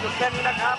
หยุดแค่นี้นะครับ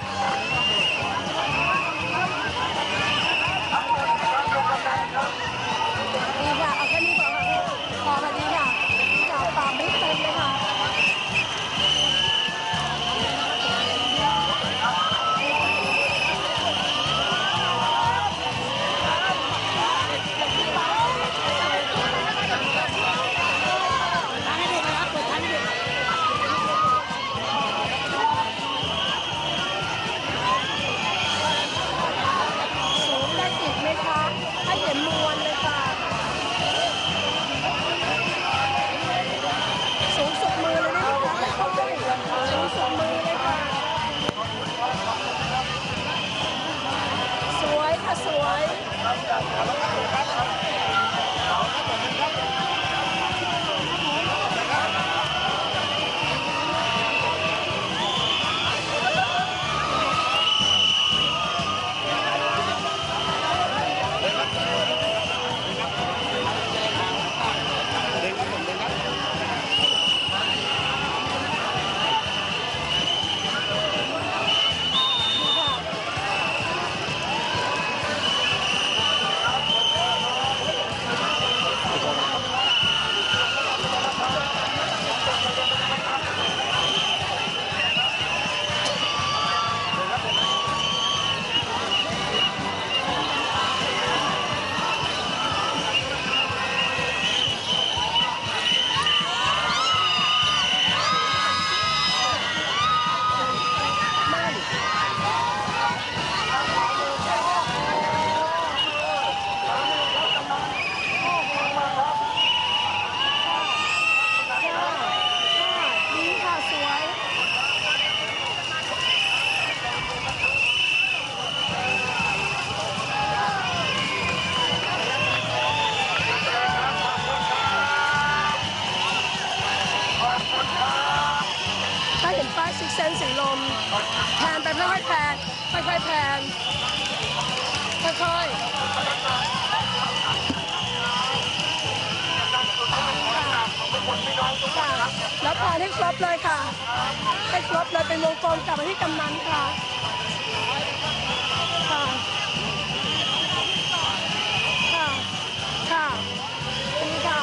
ถ้าซิกเซนสีลมแพนไปค่อยๆแพนค่อยๆแพนค่อยๆค่ะแล้วพอให้ครบเลยค่ะ ให้ครบเลยเป็นวงกลมกลับมาที่กำนันค่ะค่ะค่ะค่ะนี่ค่ะ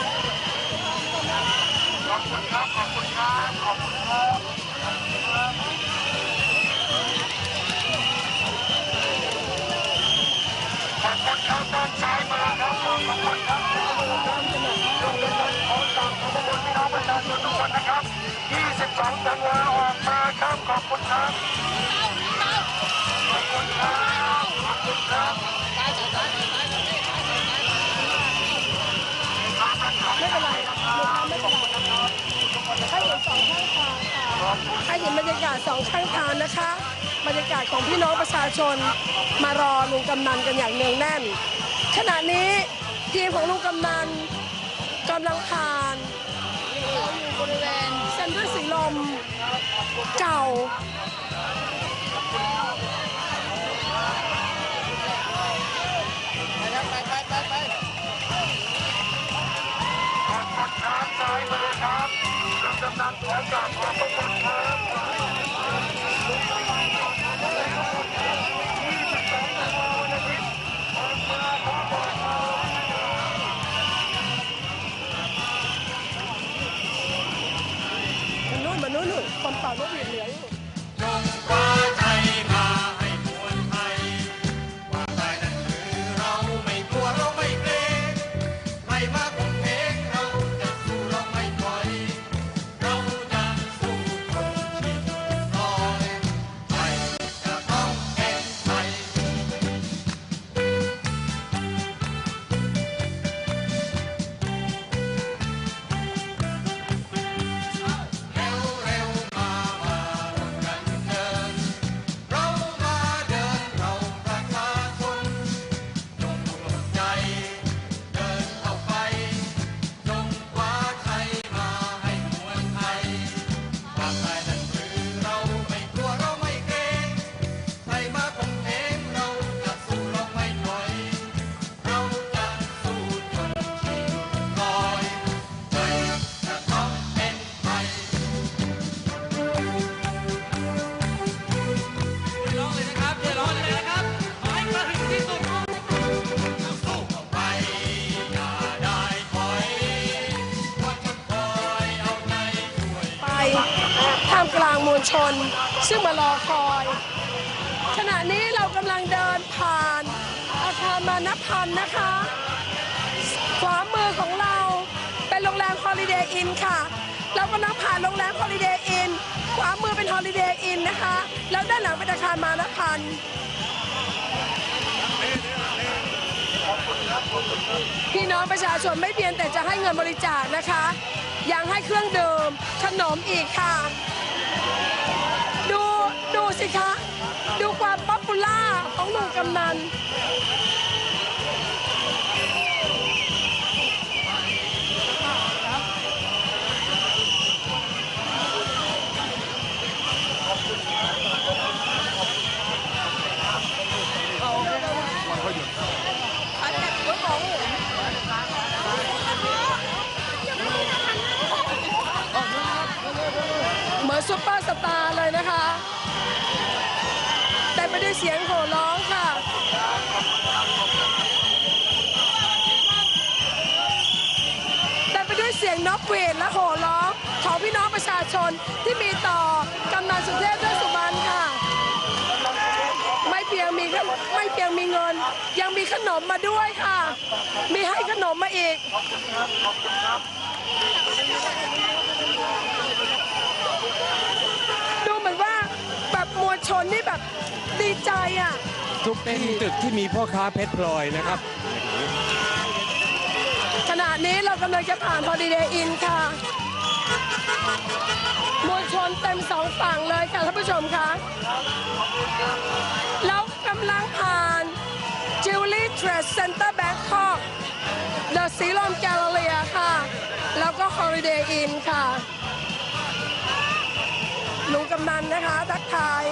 ขอบคุณครับขอบคุณครับขอบคุณครับ ชาชนทุกคนนะครับ 22ธันวาออกมาครับ ขอบคุณครับ ขอบคุณครับ ขอบคุณครับไม่เป็นไรไม่เป็นไรให้เห็นสองข้างทางค่ะให้เห็นบรรยากาศสองข้างทางนะคะ บรรยากาศของพี่น้องประชาชนมารอลุงกำนันกันอย่างเนืองแน่น ขณะนี้ทีมของลุงกำนันกำลังผ่าน ด้วยสีลมเก่าขอบคุณครับซ้ายมือครับกำนันขอกราบขอบคุณครับ ท่ามวลชน ซึ่งมารอคอย ขณะนี้เรากำลังเดินผ่านอาคารมานพันนะคะ ขวามือของเราเป็นโรงแรม Holiday Inn ค่ะ เรากำลังผ่านโรงแรม Holiday Inn ขวามือเป็น Holiday Inn นนะคะ แล้วด้านหลังเป็นอาคารมานพันพี่น้องประชาชนไม่เพียงแต่จะให้เงินบริจาคนะคะ ยังให้เครื่องดื่มขนมอีกค่ะ ดูดูสิคะ ดูความป๊อปปูล่าของหนุ่มกำนัน ซุปเปอร์สตาร์เลยนะคะแต่ไม่ได้วยเสียงโห่ร้องค่ะ แต่ไปด้วยเสียงนกหวีดและโห่ร้องของพี่น้องประชาชนที่มีต่อกำนันสุเทพเทือกสุบรรณค่ะ ไม่เพียงมีไม่เพียงมีเงิน ยังมีขนมมาด้วยค่ะ มีให้ขนมมาอีก ใจอะทุกที่ตึกที่มีพ่อค้าเพชรพลอยนะครับ ขณะนี้เรากำลังจะผ่านฮอลิเดย์อินค่ะมวลชนเต็มสองฝั่งเลยค่ะท่านผู้ชมคะแล้วกำลังผ่าน Jubilee Trade Center Bangkok The สีลมแกลเล r ีค่ะ แล้วก็ Holiday Inn ค่ะลุงกำนันนะคะ ทักทาย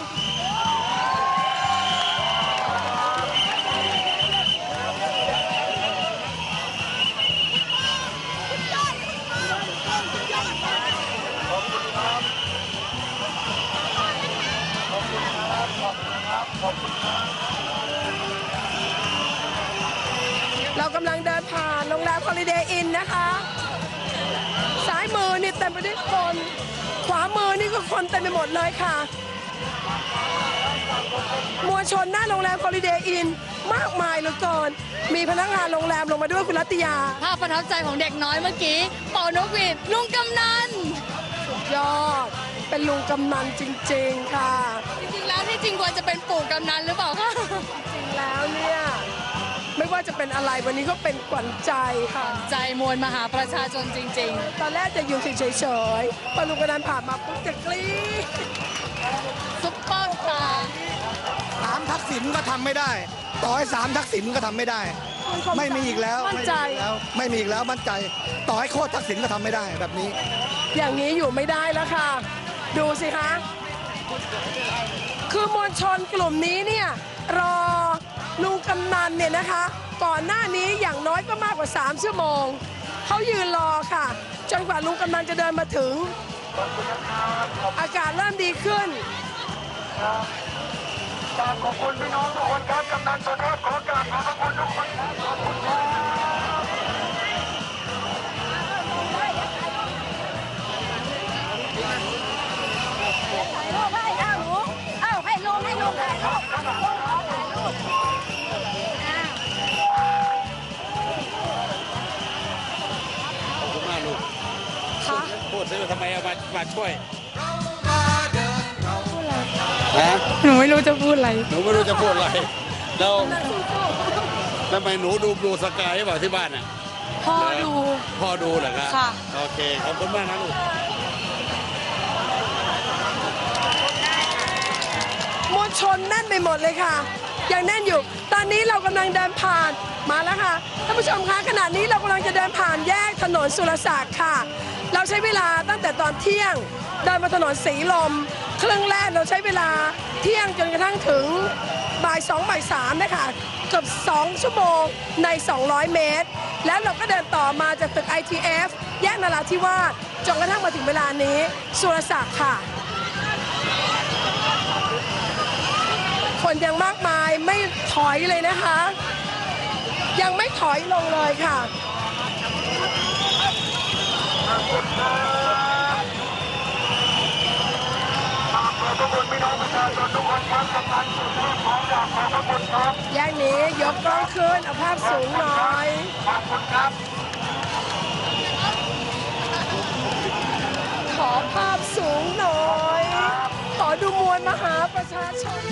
เรากำลังเดินผ่านโรงแรม Holiday Inn นะคะ ซ้ายมือนี่เต็มไปด้วยคน ขวามือนี่ก็คนเต็มไปหมดเลยค่ะ มวลชนหน้าโรงแรม Holiday Inn มากมายเหลือเกิน มีพนักงานโรงแรมลงมาด้วยคุณรัตยา ภาพประทับใจของเด็กน้อยเมื่อกี้ เป่านกหวีดลุงกำนัน ยอด เป็นลุงกำนันจริง ๆ ค่ะ จริงๆแล้ว ที่จริงควรจะเป็นปู่กำนันหรือเปล่าคะจริงแล้วเนี่ยไม่ว่าจะเป็นอะไรวันนี้ก็เป็นขวัญใจค่ะ ใจมวลมหาประชาชนจริง ตอนแรกจะอยู่เฉยๆพอลุงกำนันผ่านมาปุ๊บจะกรี๊ดๆ ซุปเปอร์สตาร์สามทักษิณก็ทำไม่ได้ ต่อให้สามทักษิณก็ทำไม่ได้ ไม่มีอีกแล้วมั่นใจ ไม่มีอีกแล้วไม่มีอีกแล้วมั่นใจ ต่อให้โคตรทักษิณก็ทำไม่ได้แบบนี้ อย่างนี้อยู่ไม่ได้แล้วค่ะ ดูสิคะ คือมวลชนกลุ่มนี้เนี่ยรอลุงกำนันเนี่ยนะคะ ก่อนหน้านี้อย่างน้อยก็มากกว่า 3 ชั่วโมง เขายืนรอค่ะ จนกว่าลุงกำนันจะเดินมาถึง อากาศเริ่มดีขึ้นขอบคุณพี่น้องทุกคนครับกำนันสุเทพขอกราบขอบคุณทุกคนขอบคุณ ซิว่าทำไมเอามามาช่วยหนูไม่รู้จะพูดอะไร หนูไม่รู้จะพูดอะไรแล้วทำไมหนูดูดูสกายหรือเปล่าที่บ้านอะพ่อดู พ่อดูเหรอครับค่ะ โอเคขอบคุณมากนะลูกมวลชนแน่นไปหมดเลยค่ะ ยังแน่นอยู่ ตอนนี้เรากำลังเดินผ่านมาแล้วค่ะท่านผู้ชมคะขณะนี้เรากำลังจะเดินผ่านแยกถนนสุรศักดิ์ค่ะ เราใช้เวลาตั้งแต่ตอนเที่ยงเดินมาถนนสีลม ครึ่งแรกเราใช้เวลาเที่ยงจนกระทั่งถึงบ่ายสองบ่ายสามนะคะเกือบ2 ชั่วโมงใน 200 เมตร แล้วเราก็เดินต่อมาจากตึก ITF แยกนาราธิวาสจนกระทั่งมาถึงเวลานี้ สุรศักดิ์ค่ะ คนยังมากมายไม่ถอยเลยนะคะ ยังไม่ถอยลงเลยค่ะ แยกนี้ยกกล้องขึ้น เอาภาพสูงหน่อย ขอบคุณครับ ขอภาพสูงหน่อย ขอดูมวลมหาประชาชน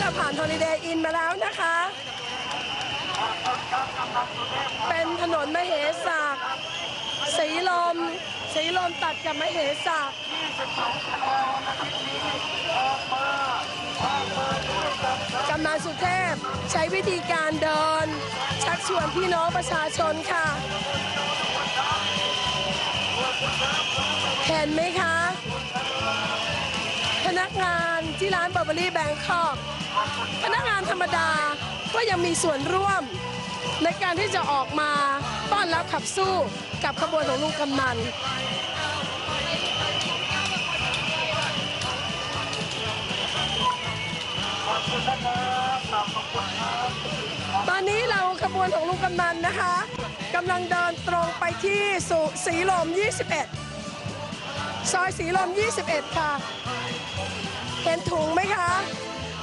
เราผ่านฮอลิเดย์อินมาแล้วนะคะ เป็นถนนมเหสักสีลม สีลมตัดกับมเหสักกำนันสุเทพใช้วิธีการเดิน ชักชวนพี่น้องประชาชนค่ะ เห็นไหมคะ พนักงานที่ร้านเบอร์เบอรี่แบงคอก พนักงานธรรมดาก็ยังมีส่วนร่วม ในการที่จะออกมาต้อนรับขับสู้กับขบวนของลุงกำนันตอนนี้เราขบวนของลุงกำนันนะคะกำลังเดินตรงไปที่สุสีลม 21 ซอยสีลม 21 ค่ะ เห็นถุงไหมคะ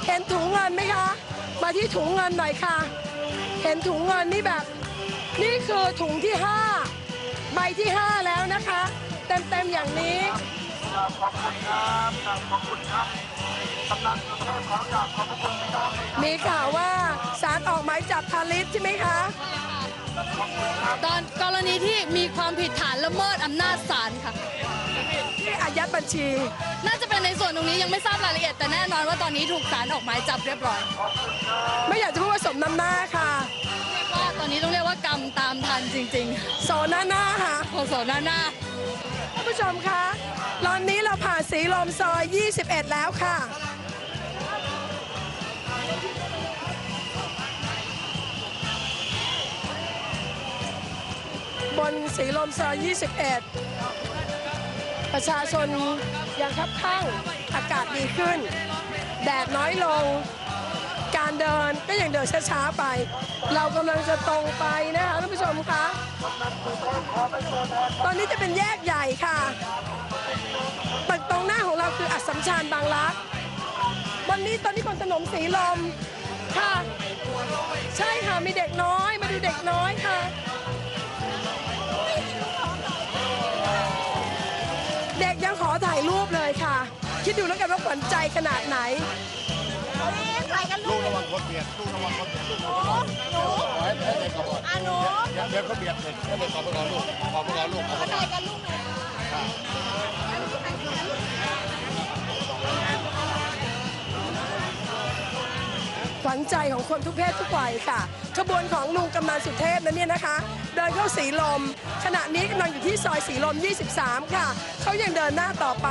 เห็นถุงเงินไหมคะ มาที่ถุงเงินหน่อยค่ะ เห็นถุงเงินนี่แบบ นี่คือถุงที่ 5 ใบที่ 5 แล้วนะคะ เต็มๆอย่างนี้มีข่าวว่าศาลออกหมายจับทาริสใช่ไหมคะ ตอนกรณีที่มีความผิดฐานละเมิดอำนาจศาลค่ะ ที่อายัดบัญชี น่าจะเป็นในส่วนตรงนี้ยังไม่ทราบรายละเอียดแต่แน่นอนว่าตอนนี้ถูกศาลออกหมายจับเรียบร้อยไม่อยากจะพูดว่าสมน้ำหน้าค่ะเรียกว่าตอนนี้ต้องเรียกว่ากรรมตามทันจริงโซหน้าหน้าค่ะๆโอโซหน้าหน้าท่านผู้ชมคะตอนนี้เราผ่านสีลมซอย 21 แล้วค่ะบนสีลมซอย 21 ประชาชนยังคับข้างอากาศดีขึ้น แดดน้อยลง การเดินก็ยังเดินช้าๆไป เรากำลังจะตรงไปนะคะท่านผู้ชมคะตอนนี้จะเป็นแยกใหญ่ค่ะตึกตรงหน้าของเราคืออัสสัมชัญบางรักวันนี้ตอนนี้บนถนนสีลมค่ะ ใช่ค่ะมีเด็กน้อยมาดูเด็กน้อยค่ะ ขวัญใจขนาดไหนลูกระวังคนเบียดลูกระวังคนเบียดลูกระวังหนูขอให้ให้เด็กก่อนอะหนูเดี๋ยวเขาเบียดเด็กให้เด็กขอไปก่อนลูกขอไปก่อนลูกเอาไปก่อนขวัญใจของคนทุกเพศทุกวัยค่ะ ขบวนของลุงกำนันสุเทพนั้นเนี่ยนะคะ เดินเข้าสีลม ขณะนี้กำลังอยู่ที่ซอยสีลม 23 ค่ะ เขายังเดินหน้าต่อไป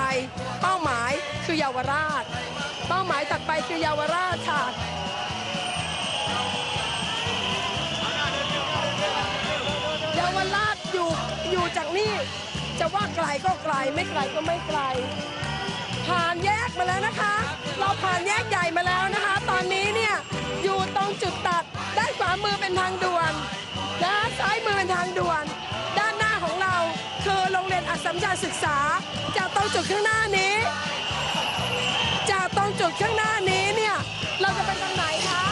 เป้าหมาย คือเยาวราช เป้าหมายถัดไปคือเยาวราชค่ะเยาวราชอยู่อยู่จากนี่จะว่าไกลก็ไกลไม่ไกลก็ไม่ไกล ผ่านแยกมาแล้วนะคะ เราผ่านแยกใหญ่มาแล้วนะคะ ตอนนี้เนี่ยอยู่ตรงจุดตัดด้านขวามือเป็นทางด่วนและซ้ายมือเป็นทางด่วน ด้านหน้าของเราคือโรงเรียนอัสสัมชัญศึกษาจากตรงจุดข้างหน้านี้ จากตรงจุดข้างหน้านี้เนี่ย เราจะไปทางไหนคะ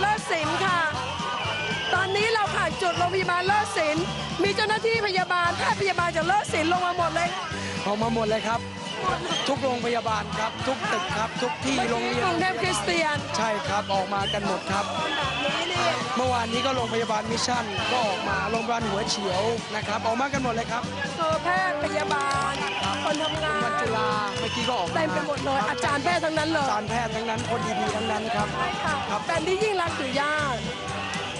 เลิศศิลป์ค่ะ ตอนนี้เราผ่านจุดโรงพยาบาลเลิศศิลป์มีเจ้าหน้าที่พยาบาลแพทย์พยาบาลจากเลิศศิลป์ลงมาหมดเลยออกมาหมดเลยครับ ทุกโรงพยาบาลครับ ทุกตึกครับ ทุกที่โรงเรียนกรุงเทพคริสเตียน ใช่ครับออกมากันหมดครับ เมื่อวานนี้ก็โรงพยาบาลมิชชั่นก็ออกมาโรงพยาบาลหัวเฉียวนะครับออกมากันหมดเลยครับเจอแพทย์พยาบาลคนทำงาน นจุฬาเมื่อกี้ก็ออกมาเต็มไปหมดเลย อาจารย์แพทย์ทั้งนั้นเลย อาจารย์แพทย์ทั้งนั้นคนดีๆทั้งนั้นครับใช่ค่ะครับเป็นที่ยิ่งรักอยู่ยาก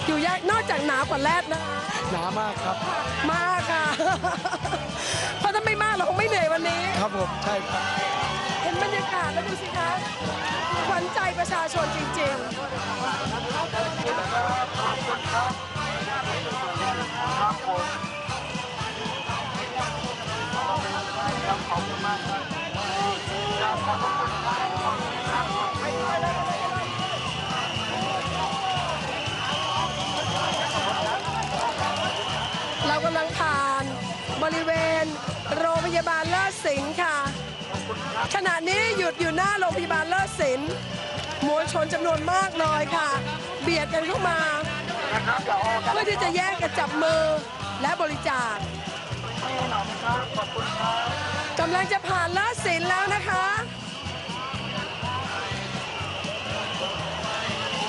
อยู่ยากนอกจากหนาวกว่าแรดนะคะหนามากครับ มากค่ะ เพราะถ้าไม่มากเราคงไม่เหนื่อยวันนี้ ครับผมใช่ครับเห็นบรรยากาศแล้วดูสิคะขวัญใจประชาชนจริงๆ เรากำลังผ่านบริเวณโรงพยาบาลเลิศสิงห์ค่ะ ขณะนี้หยุดอยู่หน้าโรงพยาบาลเลิศศิลป์มวลชนจำนวนมากเลยค่ะ เบียดกันเข้ามาเพื่อที่จะแยกกันจับมือและบริจาคกำลังจะผ่านเลิศศิลป์แล้วนะคะ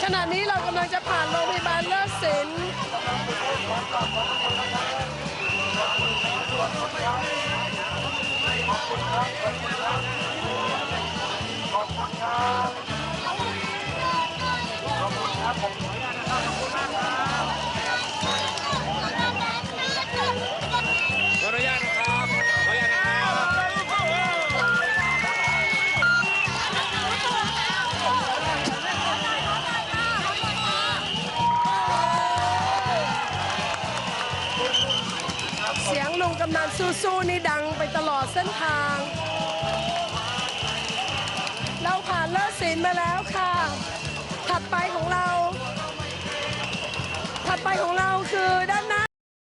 ขณะนี้เรากำลังจะผ่านโรงพยาบาลเลิศศิลป์ขอ สู้นี่ดังไปตลอดเส้นทาง เราผ่านเลิศศิลป์มาแล้วค่ะ